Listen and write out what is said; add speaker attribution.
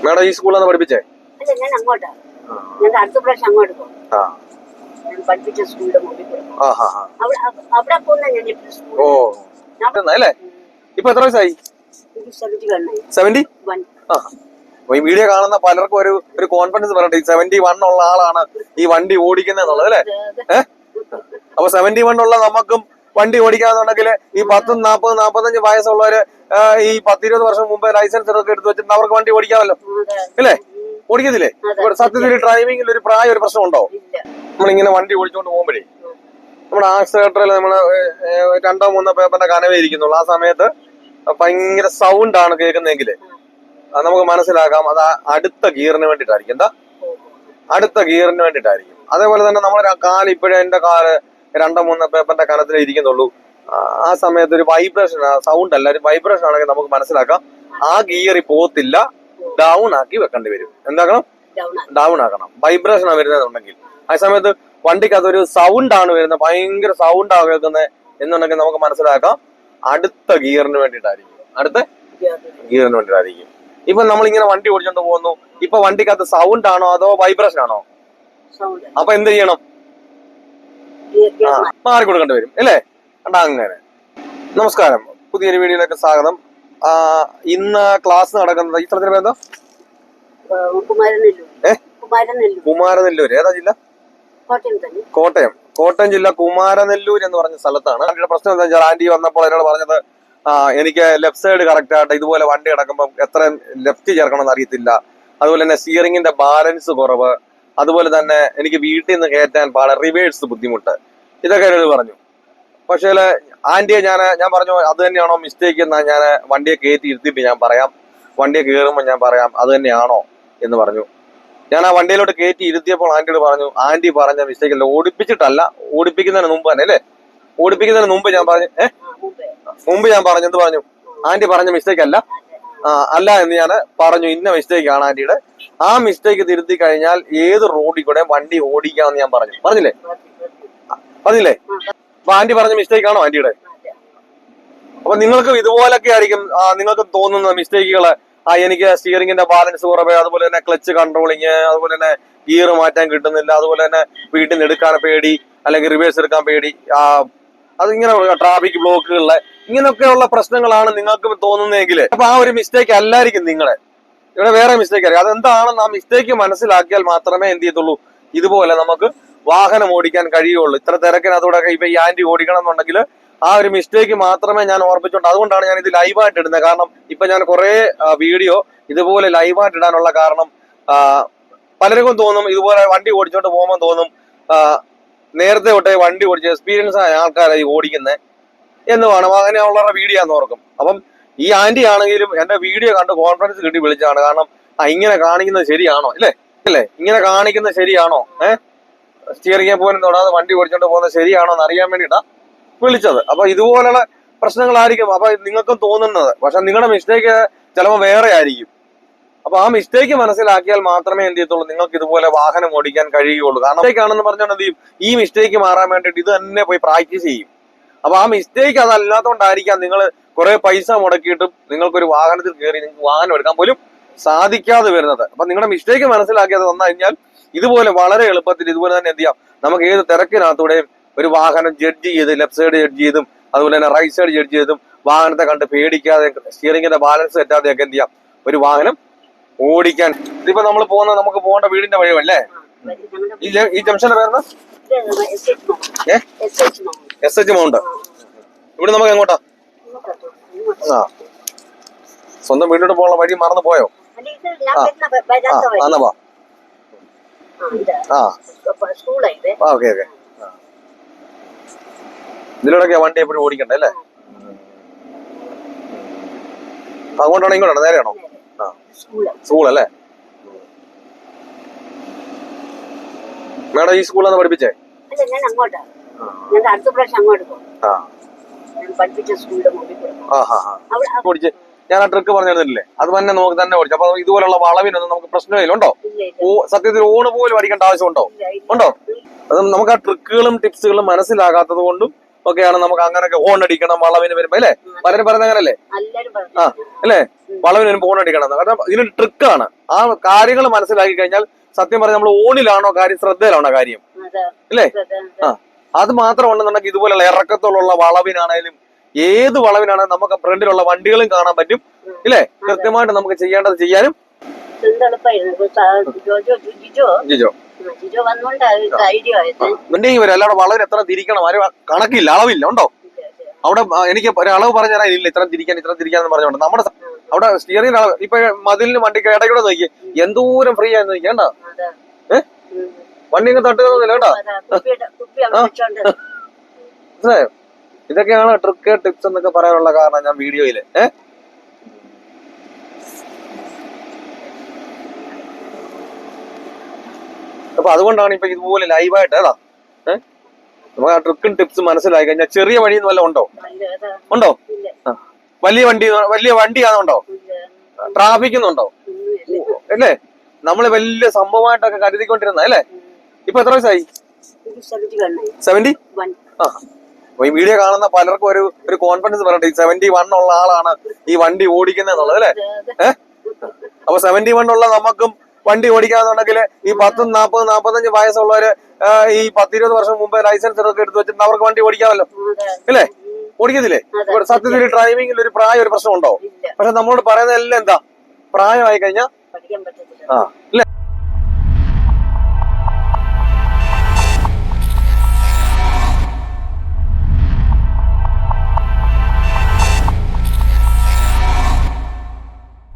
Speaker 1: Madam ഈ സ്കൂളിൽ പഠിപ്പിച്ചേ?
Speaker 2: അല്ല ഞാൻ അങ്ങോട്ടാ. ഞാൻ അടുത്ത പ്രാവശ്യം അങ്ങോട്ട് പോകും
Speaker 1: ആ.
Speaker 2: ഞാൻ പഠിപ്പിച്ച സ്കൂളിന്റെ മുമ്പിൽ കൂടെ പോകും.
Speaker 1: ആ ഹാ ഹാ
Speaker 2: അവിടെ അവിടെ പോകുന്ന ഞാൻ ഇപ്പോൾ സ്കൂൾ
Speaker 1: ഓ. അല്ലേ? ഇപ്പൊ എത്ര വയസ്സായി?
Speaker 2: എനിക്ക് സെവന്റി വണ്ണായി
Speaker 1: സെവന്റി
Speaker 2: വൺ
Speaker 1: ആ. അപ്പൊ ഈ വീഡിയോ കാണുന്ന പലർക്കും ഒരു ഒരു കോൺഫിഡൻസ് പറയട്ടെ ഈ സെവന്റി വൺ ഉള്ള ആളാണ് ഈ വണ്ടി ഓടിക്കുന്നത് എന്നുള്ളത് അല്ലേ ഏഹ് അപ്പൊ സെവന്റി വൺ ഉള്ള നമുക്കും വണ്ടി ഓടിക്കാന്നുണ്ടെങ്കിൽ ഈ പത്തും നാപ്പതും നാപ്പത്തഞ്ച് വയസ്സുള്ളവര് ഈ പത്തിരുപത് വർഷം മുമ്പ് ലൈസൻസ് ഒക്കെ എടുത്ത് വെച്ചിട്ട് അവർക്ക് വണ്ടി ഓടിക്കാമല്ലോ? അല്ലേ ഓടിക്കത്തില്ലേ? സത്യത്തിൽ ഡ്രൈവിംഗിൽ ഒരു പ്രായം ഒരു പ്രശ്നം
Speaker 2: ഉണ്ടോ
Speaker 1: നമ്മളിങ്ങനെ വണ്ടി ഓടിച്ചുകൊണ്ട് പോകുമ്പോഴേ നമ്മുടെ ആക്സിലേറ്ററിൽ നമ്മൾ രണ്ടോ മൂന്നോ പേപ്പറിന്റെ കനവേ ഇരിക്കുന്നുള്ളൂ. ആ സമയത്ത് ഭയങ്കര സൗണ്ട് ആണ് കേൾക്കുന്നതെങ്കിൽ നമുക്ക് മനസ്സിലാക്കാം. അത് അടുത്ത ഗിയറിന് വേണ്ടിയിട്ടായിരിക്കും. എന്താ? അടുത്ത ഗിയറിന് വേണ്ടിയിട്ടായിരിക്കും. അതേപോലെ തന്നെ നമ്മുടെ കാൽ ഇപ്പോഴും എന്റെ കാൽ രണ്ടോ മൂന്നോ പേപ്പറിന്റെ കനത്തിലേ ഇരിക്കുന്നുള്ളൂ. ആ, സമയത്ത് ഒരു വൈബ്രേഷൻ സൗണ്ട് അല്ല ഒരു വൈബ്രേഷൻ ആണെങ്കിൽ നമുക്ക് മനസ്സിലാക്കാം. ആ ഗിയർ പോകത്തില്ല ഡൗൺ ആക്കി വെക്കേണ്ടി വരും. എന്താക്കണം?
Speaker 2: ഡൗൺ
Speaker 1: ആക്കണം. വൈബ്രേഷൻ ആണ് വരുന്നതെന്നുണ്ടെങ്കിൽ. ആ സമയത്ത് വണ്ടിക്ക് അതൊരു സൗണ്ട് ആണ് വരുന്നത്. ഭയങ്കര സൗണ്ട് ആണ് കേൾക്കുന്നത് എന്നുണ്ടെങ്കിൽ നമുക്ക് മനസ്സിലാക്കാം. അടുത്ത ഗിയറിന് വേണ്ടിയിട്ടായിരിക്കും. അടുത്ത ഗിയറിന് വേണ്ടിയിട്ടായിരിക്കും. ഇപ്പൊ നമ്മൾ ഇങ്ങനെ വണ്ടി ഓടിച്ചോണ്ട് പോകുന്നു. ഇപ്പൊ വണ്ടിക്കകത്ത് സൗണ്ട് ആണോ അതോ വൈബ്രേഷൻ ആണോ? അപ്പൊ എന്ത് ചെയ്യണം? മാറി കൊടുക്കേണ്ടി വരും അല്ലേ? കണ്ടാ അങ്ങനെ. നമസ്കാരം. പുതിയൊരു വീഡിയോയിലേക്ക് സ്വാഗതം. ഇന്ന് ക്ലാസ് നടക്കുന്നത് ഈ സ്ഥലത്തിന്റെ പേരെന്തോ?
Speaker 2: കുമാരനെല്ലൂർ
Speaker 1: ഏതാ ജില്ല?
Speaker 2: കോട്ടയം
Speaker 1: കോട്ടയം. ജില്ല കുമാരനെല്ലൂർ എന്ന് പറഞ്ഞ സ്ഥലത്താണ്. ആന്റിയുടെ പ്രശ്നം എന്താ വെച്ചാൽ ആന്റി വന്നപ്പോൾ എന്നോട് പറഞ്ഞത് എനിക്ക് ലെഫ്റ്റ് സൈഡ് കറക്റ്റ് ആയിട്ട് ഇതുപോലെ വണ്ടി കിടക്കുമ്പോൾ എത്ര ലെഫ്റ്റ് ചേർക്കണം എന്ന് അറിയത്തില്ല. അതുപോലെ തന്നെ സ്റ്റിയറിംഗിന്റെ ബാലൻസ് കുറവ്. അതുപോലെ തന്നെ എനിക്ക് വീട്ടിൽ നിന്ന് കയറ്റാൻ പാടെ റിവേഴ്സ് ബുദ്ധിമുട്ട്. ഇതൊക്കെ എന്നോട് പറഞ്ഞു. പക്ഷേ ആന്റിയെ ഞാൻ ഞാൻ പറഞ്ഞു അത് തന്നെയാണോ മിസ്റ്റേക്ക് എന്നാൽ ഞാൻ വണ്ടിയെ കയറ്റി ഇരുത്തിയിട്ട് ഞാൻ പറയാം. വണ്ടിയെ കയറുമ്പോൾ ഞാൻ പറയാം അത് തന്നെയാണോ? എന്ന് പറഞ്ഞു. ഞാൻ ആ വണ്ടിയിലോട്ട് കയറ്റി ഇരുത്തിയപ്പോൾ ആന്റിയോട് പറഞ്ഞു ആന്റി പറഞ്ഞ മിസ്റ്റേക്ക് അല്ല ഓടിപ്പിച്ചിട്ടല്ല ഓടിപ്പിക്കുന്നതിന് മുമ്പ് തന്നെ അല്ലേ? ഓടിപ്പിക്കുന്നതിന് മുമ്പ് ഞാൻ പറഞ്ഞു ഏഹ്
Speaker 2: മുമ്പ്.
Speaker 1: ഞാൻ പറഞ്ഞു എന്ത് പറഞ്ഞു? ആന്റി പറഞ്ഞ മിസ്റ്റേക്ക് അല്ല അല്ല എന്ന് ഞാൻ പറഞ്ഞു ഇന്ന മിസ്റ്റേക്ക് ആണ് ആന്റിയുടെ. ആ മിസ്റ്റേക്ക് തിരുത്തി കഴിഞ്ഞാൽ ഏത് റോഡിൽ കൂടെ വണ്ടി ഓടിക്കാമെന്ന് ഞാൻ പറഞ്ഞു. പറഞ്ഞില്ലേ? പറഞ്ഞില്ലേ? അപ്പൊ ആന്റി പറഞ്ഞ മിസ്റ്റേക്ക് ആണോ ആന്റിയുടെ? അപ്പൊ നിങ്ങൾക്ക് ഇതുപോലൊക്കെ ആയിരിക്കും നിങ്ങൾക്ക് തോന്നുന്ന മിസ്റ്റേക്കുകൾ ആ എനിക്ക് സ്റ്റിയറിംഗിന്റെ ബാലൻസ് കുറവ് അതുപോലെ തന്നെ ക്ലച്ച് കൺട്രോളിങ് അതുപോലെ തന്നെ ഗിയർ മാറ്റാൻ കിട്ടുന്നില്ല അതുപോലെ തന്നെ വീട്ടിൽ നിന്ന് എടുക്കാൻ പേടി അല്ലെങ്കിൽ റിവേഴ്സ് എടുക്കാൻ പേടി അത് ഇങ്ങനെ ട്രാഫിക് ബ്ലോക്കുകളിലെ ഇങ്ങനെയൊക്കെയുള്ള പ്രശ്നങ്ങളാണ് നിങ്ങൾക്ക് തോന്നുന്നതെങ്കിൽ. അപ്പൊ ആ ഒരു മിസ്റ്റേക്ക് അല്ലായിരിക്കും നിങ്ങളെ. ഇവിടെ വേറെ മിസ്റ്റേക്ക് ആയിരിക്കും. അതെന്താണെന്ന് ആ മിസ്റ്റേക്ക് മനസ്സിലാക്കിയാൽ മാത്രമേ എന്ത് ചെയ്യത്തുള്ളൂ? ഇതുപോലെ നമുക്ക് വാഹനം ഓടിക്കാൻ കഴിയുള്ളൂ. ഇത്ര തിരക്കിനകത്തൂടെ ഇപ്പൊ ഈ ആന്റി ഓടിക്കണം എന്നുണ്ടെങ്കിൽ ആ ഒരു മിസ്റ്റേക്ക് മാത്രമേ ഞാൻ ഓർമ്മിച്ചോണ്ട് അതുകൊണ്ടാണ് ഞാൻ ഇത് ലൈവായിട്ട് ഇടുന്നത്. കാരണം ഇപ്പൊ ഞാൻ കുറെ വീഡിയോ ഇതുപോലെ ലൈവായിട്ട് ഇടാനുള്ള കാരണം പലർക്കും തോന്നും ഇതുപോലെ വണ്ടി ഓടിച്ചോണ്ട് പോകുമ്പോൾ തോന്നും നേരത്തെ തൊട്ടേ വണ്ടി ഓടിച്ച് എക്സ്പീരിയൻസ് ആയ ആൾക്കാരായി ഓടിക്കുന്നത് എന്ന് വേണം. അങ്ങനെയുള്ളവരുടെ വീഡിയോ ആണെന്ന് ഓർക്കും. അപ്പം ഈ ആന്റി ആണെങ്കിലും എന്റെ വീഡിയോ കണ്ട് കോൺഫിഡൻസ് കിട്ടി വിളിച്ചാണ് കാരണം ഇങ്ങനെ കാണിക്കുന്നത് ശരിയാണോ? അല്ലേ അല്ലേ ഇങ്ങനെ കാണിക്കുന്നത് ശരിയാണോ? ഏഹ് സ്റ്റിയറിംഗ് പോലും തൊടാതെ വണ്ടി ഓടിച്ചോണ്ട് പോകുന്നത് ശരിയാണോ എന്ന് അറിയാൻ വേണ്ടിയിട്ടാണ് വിളിച്ചത്. അപ്പൊ ഇതുപോലുള്ള പ്രശ്നങ്ങളായിരിക്കും. അപ്പൊ നിങ്ങൾക്കും തോന്നുന്നത്. പക്ഷെ നിങ്ങളുടെ മിസ്റ്റേക്ക് ചിലപ്പോൾ വേറെ ആയിരിക്കും അപ്പൊ ആ മിസ്റ്റേക്ക് മനസ്സിലാക്കിയാൽ മാത്രമേ എന്ത് ചെയ്യത്തുള്ളൂ? നിങ്ങൾക്ക് ഇതുപോലെ വാഹനം ഓടിക്കാൻ കഴിയുള്ളൂ കാരണം ആണെന്ന് പറഞ്ഞാൽ എന്ത് ഈ മിസ്റ്റേക്ക് മാറാൻ വേണ്ടിയിട്ട് ഇത് തന്നെ പോയി പ്രാക്ടീസ് ചെയ്യും. അപ്പൊ ആ മിസ്റ്റേക്ക് അതല്ലാത്തതുകൊണ്ടായിരിക്കാം നിങ്ങൾ കുറെ പൈസ മുടക്കിയിട്ടും നിങ്ങൾക്കൊരു വാഹനത്തിൽ കയറി നിങ്ങൾക്ക് വാഹനം എടുക്കാൻ പോലും സാധിക്കാതെ വരുന്നത്. അപ്പൊ നിങ്ങളുടെ മിസ്റ്റേക്ക് മനസ്സിലാക്കിയത് വന്നു കഴിഞ്ഞാൽ ഇതുപോലെ വളരെ എളുപ്പത്തിൽ ഇതുപോലെ തന്നെ എന്ത് ചെയ്യാം? നമുക്ക് ഏത് തിരക്കിനകത്തൂടെയും ഒരു വാഹനം ജഡ്ജ് ചെയ്ത് ലെഫ്റ്റ് സൈഡ് ജഡ്ജ് ചെയ്തും അതുപോലെ തന്നെ റൈറ്റ് സൈഡ് ജഡ്ജ് ചെയ്തും വാഹനത്തെ കണ്ട് പേടിക്കാതെ സ്റ്റിയറിംഗിന്റെ ബാലൻസ് തെറ്റാതെയൊക്കെ എന്ത് ചെയ്യാം? ഒരു വാഹനം ഓടിക്കാൻ. ഇതിപ്പോ നമ്മൾ പോകുന്ന നമുക്ക് പോകേണ്ട വീടിന്റെ വഴിയല്ലേ ഈ ജംഗ്ഷന്റെ പേരെന്താ? ഏ? എസ് എച്ച് മൗണ്ട് ഇവിടെ നമുക്ക് എങ്ങോട്ടാ? ആ. സ്വന്തം വീട്ടിലോട്ട് പോകാനുള്ള വഴി മറന്നു പോയോ? ആ. ആ ഓക്കെ ഓക്കെ. ഇതിലൂടെ വണ്ടി എപ്പോഴും ഓടിക്കണ്ടേ അല്ലേ? അങ്ങോട്ടാണോ ഇങ്ങോട്ടാണോ? നേരെയാണോ? സ്കൂൾ അല്ലേ മാഡം ഈ സ്കൂളിൽ പഠിപ്പിച്ചേ?
Speaker 2: ഞാൻ അങ്ങോട്ടാ. ഞാൻ അടുത്ത പ്രാവശ്യം അങ്ങോട്ട് പോകും ഞാൻ പഠിപ്പിച്ച സ്കൂളിന്റെ മുമ്പിൽ കൂടെ പോകും.
Speaker 1: ആ ഞാൻ ട്രിക്ക് പറഞ്ഞിരുന്നില്ലേ? അത് തന്നെ നമുക്ക് തന്നെ ഓടിച്ചു. അപ്പൊ ഇതുപോലുള്ള വളവിനൊന്നും നമുക്ക് പ്രശ്നമില്ല ഉണ്ടോ? സത്യത്തിൽ ഓണ് പോലും അടിക്കേണ്ട
Speaker 2: ഇല്ല, ഇല്ല.
Speaker 1: ഉണ്ടോ? അത് നമുക്ക് ആ ട്രിക്കുകളും ടിപ്സുകളും മനസ്സിലാകാത്തത് കൊണ്ടും ഒക്കെയാണ് നമുക്ക് അങ്ങനെയൊക്കെ ഹോൺ അടിക്കണം വളവിന് വരുമ്പോ അല്ലേ? പലരും പറയുന്നത് അങ്ങനല്ലേ? ആ അല്ലേ? വളവിന് പോണടിക്കണം. കാരണം ഇതിനൊരു ട്രിക്കാണ് ആ കാര്യങ്ങൾ മനസ്സിലാക്കി കഴിഞ്ഞാൽ സത്യം പറഞ്ഞാൽ നമ്മൾ ഓണിലാണോ കാര്യം ശ്രദ്ധയിലാണോ കാര്യം.
Speaker 2: അല്ലേ.
Speaker 1: ആ അത് മാത്രമുണ്ടെന്നുണ്ടെങ്കിൽ ഇതുപോലെയുള്ള ഇറക്കത്തോളുള്ള വളവിനാണേലും ഏത് വളവിനാണെങ്കിലും നമുക്ക് ഫ്രണ്ടിലുള്ള വണ്ടികളും കാണാൻ പറ്റും. ഇല്ലേ? കൃത്യമായിട്ട് നമുക്ക് ചെയ്യേണ്ടത് ചെയ്യാനും
Speaker 2: ജോജോ ആയത്
Speaker 1: വണ്ടി വരും അല്ലാതെ വളവിന് എത്ര തിരിക്കണം ആരും കണക്കില്ല അളവില്ല ഉണ്ടോ? അവിടെ എനിക്ക് ഒരളവ് പറഞ്ഞു തരാൻ ഇല്ല ഇത്ര തിരിക്കാൻ ഇത്ര തിരിക്കാൻ എന്ന് പറഞ്ഞോണ്ട് നമ്മുടെ അവിടെ സ്റ്റിയറിംഗ് അളവ് ഇപ്പൊ മതിലിന് വണ്ടിക്ക് ഇടയ്ക്കൂടെ നോക്കി. എന്തോരം ഫ്രീ ആയിരുന്നു നോക്കി കേട്ടോ
Speaker 2: അതെ.
Speaker 1: ഏ? വണ്ടി ഇങ്ങനെ തട്ടുന്നില്ല കേട്ടോ മനസ്സിലായോ? ഇതൊക്കെയാണ് ട്രിക്ക് ടിപ്സ് എന്നൊക്കെ പറയാനുള്ള കാരണം ഞാൻ വീഡിയോയിൽ ഏ? അപ്പൊ അതുകൊണ്ടാണ് ഇപ്പൊ ഇതുപോലെ ലൈവായിട്ട് ഏതാ? നമുക്ക് ആ ട്രിക്കും ടിപ്സും മനസ്സിലായി കഴിഞ്ഞാൽ ചെറിയ വഴി വല്ല ഉണ്ടോ?
Speaker 2: അല്ല,
Speaker 1: ഉണ്ടോ? വലിയ വണ്ടി വലിയ വണ്ടിയാണുണ്ടോ?
Speaker 2: ഇല്ല.
Speaker 1: ട്രാഫിക് ഉണ്ടോ
Speaker 2: ഒന്നുമില്ല
Speaker 1: അല്ലേ? നമ്മൾ വലിയ സംഭവമായിട്ടൊക്കെ കരുതിക്കൊണ്ടിരുന്ന അല്ലേ? ഇപ്പൊ എത്ര വയസ്സായി?
Speaker 2: സെവന്റി
Speaker 1: ആ. അപ്പൊ ഈ വീഡിയോ കാണുന്ന പലർക്കും ഒരു ഒരു കോൺഫിഡൻസ് പറയട്ടെ ഈ സെവന്റി വൺ ഉള്ള ആളാണ് ഈ വണ്ടി ഓടിക്കുന്നത് അല്ലേ?
Speaker 2: അതെ, അതെ.
Speaker 1: ഏഹ് അപ്പൊ സെവന്റി വൺ ഉള്ള നമുക്കും വണ്ടി ഓടിക്കാന്നുണ്ടെങ്കിൽ ഈ പത്തും നാപ്പതും നാപ്പത്തഞ്ച് വയസ്സുള്ളവര് ഈ പത്തിരുപത് വർഷം മുമ്പ് ലൈസൻസ് ഒക്കെ എടുത്ത് വെച്ചിട്ട് അവർക്ക് വണ്ടി ഓടിക്കാമല്ലോ. അല്ലേ. ഓടിക്കത്തില്ലേ? സത്യത്തിൽ ഡ്രൈവിംഗിൽ ഒരു പ്രായം ഒരു പ്രശ്നം
Speaker 2: ഉണ്ടോ
Speaker 1: പക്ഷെ നമ്മളോട് പറയുന്നതെല്ലാം എന്താ? പ്രായമായി കഴിഞ്ഞാൽ ആ അല്ലേ